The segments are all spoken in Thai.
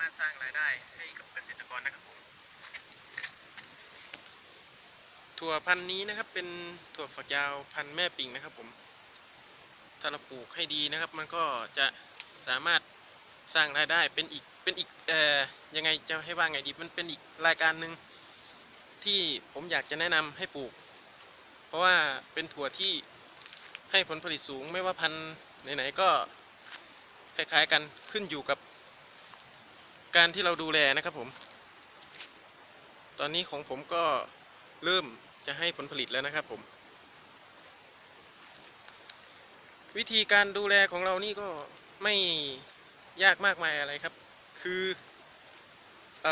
ามารถสร้างรายได้ให้กับเกษตรกรนะครับผมถั่วพันธุ์นี้นะครับเป็นถั่วฝักยาวพันธุ์แม่ปิงนะครับผมถ้าเราปลูกให้ดีนะครับ มันก็จะสามารถสร้างรายได้เป็นอีกเป็นอีกเอ่อยังไงจะให้ว่าไงดีมันเป็นอีกรายการหนึ่งที่ผมอยากจะแนะนำให้ปลูก เพราะว่าเป็นถั่วที่ให้ผลผลิตสูงไม่ว่าพันธุ์ไหนๆก็คล้ายๆกันขึ้นอยู่กับ การที่เราดูแลนะครับผม ตอนนี้ของผมก็เริ่มจะให้ผลผลิตแล้วนะครับผม วิธีการดูแลของเรานี่ก็ไม่ยากมากมายอะไรครับ คือเอ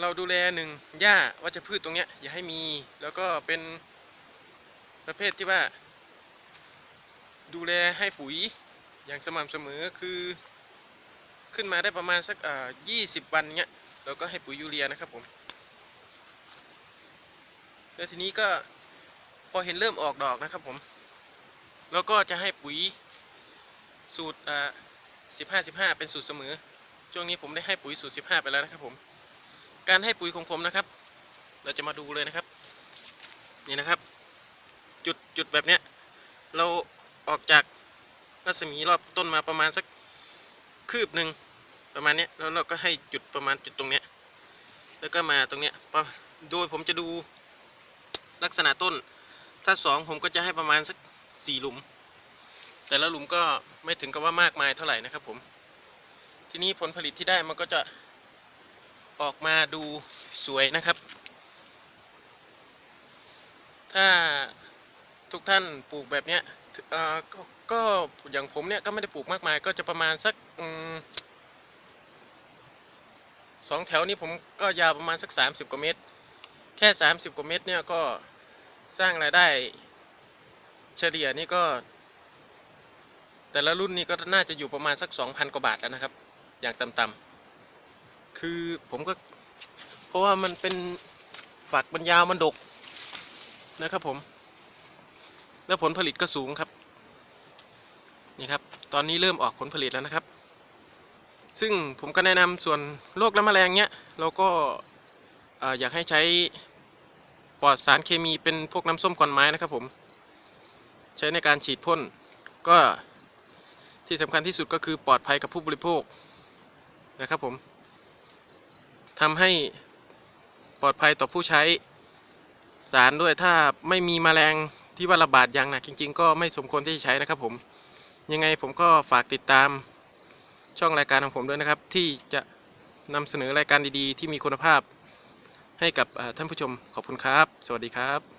เราดูแลหนึ่งหญ้าวัชพืชตรงเนี้ยอย่าให้มี แล้วก็เป็นประเภทที่ว่า ดูแลให้ปุ๋ยอย่างสม่ำเสมอคือ ขึ้นมาได้ประมาณสักอ่า20วันเงี้ยเราก็ให้ปุ๋ยยูเรียนะครับผมแล้วทีนี้ก็พอเห็นเริ่มออกดอกนะครับผมแล้วก็จะให้ปุ๋ยสูตรอ่าสิบห้าสิบห้าเป็นสูตรเสมอ ช่วงนี้ผมได้ให้ปุ๋ยสูตรสิบห้าไปแล้วนะครับผมการให้ปุ๋ยของผมนะครับ เราจะมาดูเลยนะครับ นี่นะครับ จุดจุดแบบเนี้ยเราออกจากรัศมีรอบต้นมาประมาณสัก คืบหนึ่งประมาณนี้แล้วเราก็ให้จุดประมาณจุดตรงเนี้ยแล้วก็มาตรงเนี้ยโดยผมจะดูลักษณะต้น ถ้าสองผมก็จะให้ประมาณสักสี่หลุม แต่ละหลุมก็ไม่ถึงกับว่ามากมายเท่าไหร่นะครับผม ทีนี้ผลผลิตที่ได้มันก็จะออกมาดูสวยนะครับ ถ้า ทุกท่านปลูกแบบเนี้ยอ่อก็ก็อย่างผมเนี่ยก็ไม่ได้ปลูกมากมาย ก็จะประมาณสักอสองแถวนี้ผมก็ยาวประมาณสัก 30 กว่าเมตร แค่ 30 กว่าเมตรเนี่ยก็สร้างรายได้เฉลี่ยนี่ก็ แต่ละรุ่นนี่ก็น่าจะอยู่ประมาณสัก 2,000 กว่าบาทแล้วนะครับ อย่างต่ำๆคือผมก็เพราะว่ามันเป็นฝักมันยาวมันดกนะครับผม แล้วผลผลิตก็สูงครับ นี่ครับ ตอนนี้เริ่มออกผลผลิตแล้วนะครับ ซึ่งผมก็แนะนำส่วนโรคและแมลงเนี้ย เราก็ออยากให้ใช้ปลอดสารเคมีเป็นพวกน้ำส้มควันไม้นะครับผม ใช้ในการฉีดพ่นก็ที่สำคัญที่สุดก็คือปลอดภัยกับผู้บริโภคนะครับผมทำให้ปลอดภัยต่อผู้ใช้สารด้วยถ้าไม่มีแมลง ที่ว่าระบาดอย่างหนักจริง ๆ ก็ไม่สมควรที่จะใช้นะครับผมยังไงผมก็ฝากติดตามช่องรายการของผมด้วยนะครับ ที่จะนำเสนอรายการดีๆ ที่มีคุณภาพให้กับท่านผู้ชมขอบคุณครับ สวัสดีครับ